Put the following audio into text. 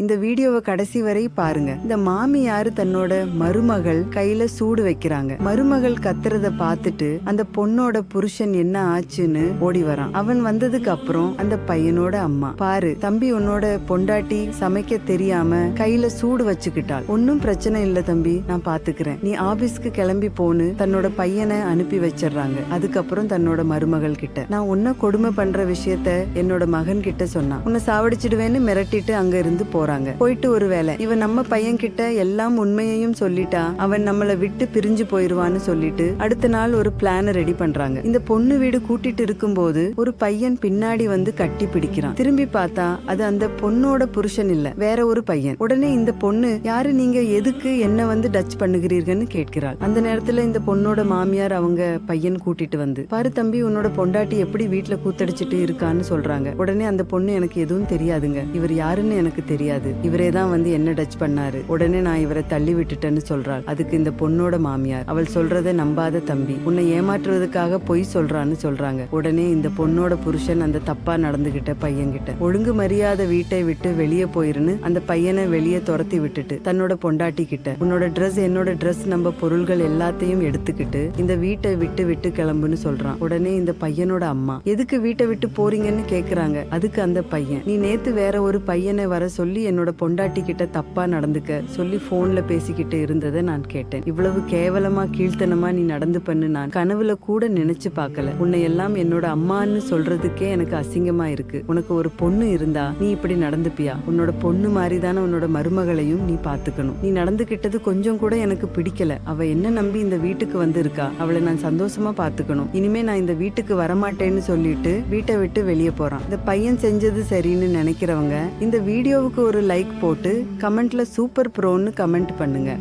இந்த வீடியோவை கடைசி வரை பாருங்க. இந்த மாமியாரு தன்னோட மருமகள் கையில சூடு வைக்கிறாங்க. மருமகள் கத்துறத பார்த்துட்டு அந்த பொண்ணோட புருஷன் என்ன ஆச்சுன்னு ஓடி வரான். அவன் வந்ததுக்கு அப்புறம் அந்த பையனோட அம்மா பாரு தம்பி உன்னோட பொண்டாட்டி சமைக்க தெரியாம கையில சூடு வச்சுக்கிட்டாள். ஒன்னும் பிரச்சனை இல்ல தம்பி நான் பாத்துக்கிறேன். நீ ஆபீஸ்க்கு கிளம்பி போன்னு தன்னோட பையனை அனுப்பி வச்சிடுறாங்க. அதுக்கப்புறம் தன்னோட மருமகள் கிட்ட நான் உன்ன கொடுமை பண்ற விஷயத்த என்னோட மகன் கிட்ட சொன்னான். உன்னை சாவடிச்சிடுவேன்னு மிரட்டிட்டு அங்க இருந்து போறாங்க. போயிட்டு ஒரு வேலை இவன் நம்ம பையன் கிட்ட எல்லாம் உண்மையையும் சொல்லிட்டா அவன் நம்மள விட்டு பிரிஞ்சு போயிருவான்னு சொல்லிட்டு அடுத்த நாள் ஒரு பிளான ரெடி பண்றாங்க. இந்த பொண்ணு வீடு கூட்டிட்டு இருக்கும் போது ஒரு பையன் பின்னாடி வந்து கட்டி பிடிக்கிறான். திரும்பி பார்த்தா அது அந்த பொண்ணோட புருஷன் இல்ல வேற ஒரு பையன். உடனே இந்த பொண்ணு யாரு நீங்க எதுக்கு என்ன வந்து டச் பண்ணுகிறீர்கள்னு கேட்கிறாள். அந்த நேரத்துல இந்த பொண்ணோட மாமியார் அவங்க பையன் கூட்டிட்டு வந்து பாரு தம்பி உன்னோட பொண்டாட்டி எப்படி வீட்டுல கூத்தடிச்சிட்டு இருக்கான்னு சொல்றாங்க. உடனே அந்த பொண்ணு எனக்கு எதுவும் தெரியாதுங்க. இவர் யாருன்னு எனக்கு தெரியாது. இவரே தான் வந்து என்ன டச் பண்ணாரு. உடனே நான் இவரை தள்ளி விட்டுட்டேன்னு சொல்றாள். அதுக்கு இந்த பொண்ணோட மாமியார். அவள் சொல்றதை நம்பாத தம்பி. உன்னை ஏமாற்றுவதற்காக பொய் சொல்றான்னு சொல்றாங்க. உடனே இந்த பொண்ணோட புருஷன் அந்த தப்பா நடந்துகிட்ட பையன்கிட்ட. ஒழுங்கு மரியாதை வீட்டை விட்டு வெளியே போயிருன்னு அந்த பையனை வெளியே துரத்தி விட்டுட்டு தன்னோட பொண்டாட்டி கிட்ட உன்னோட ட்ரெஸ் என்னோட ட்ரெஸ் நம்ம பொருள்கள் எல்லாத்தையும் எடுத்துக்கிட்டு இந்த வீட்டை விட்டு விட்டு கிளம்புன்னு சொல்றான். உடனே இந்த பையனோட அம்மா எதுக்கு வீட்டை விட்டு போறீங்கன்னு கேக்குறாங்க. அதுக்கு அந்த பையன் நீ நேத்து வேற ஒரு பையனை வர சொல்லி என்னோட பொண்டாட்டி கிட்ட தப்பா நடந்துக்க சொல்லி போன்ல பேசிக்கிட்டு இருந்ததை நான் கேட்டேன். இவ்வளவு கேவலமா கீழ்த்தனமா நீ நடந்து பண்ணு நான் கனவுல கூட நினைச்சு பார்க்கல. உன்னை எல்லாம் என்னோட அம்மான்னு சொல்றதுக்கே எனக்கு அசிங்கமா இருக்கு. உனக்கு ஒரு பொண்ணு இருந்தா நீ இப்படி நடந்துப்பியா? உன்னோட பொண்ணு மாதிரி தானே உன்னோட மருமகளையும் நீ பாத்துக்கணும் நீ நடந்துகிட்டது கொஞ்சம் கூட எனக்கு பிடிக்கல. அவ என்ன நம்பி இந்த வீட்டுக்கு வந்திருக்கா? அவளை நான் சந்தோஷமா பாத்துக்கணும் இனிமே நான் இந்த வீட்டுக்கு வரமாட்டேன்னு சொல்லிட்டு வீட்டை விட்டு வெளியே போறான். இந்த பையன் செஞ்சது சரின்னு நினைக்கிறவங்க இந்த வீடியோவுக்கு ஒரு லைக் போட்டு கமெண்ட்ல சூப்பர் ப்ரோன்னு கமெண்ட் பண்ணுங்க.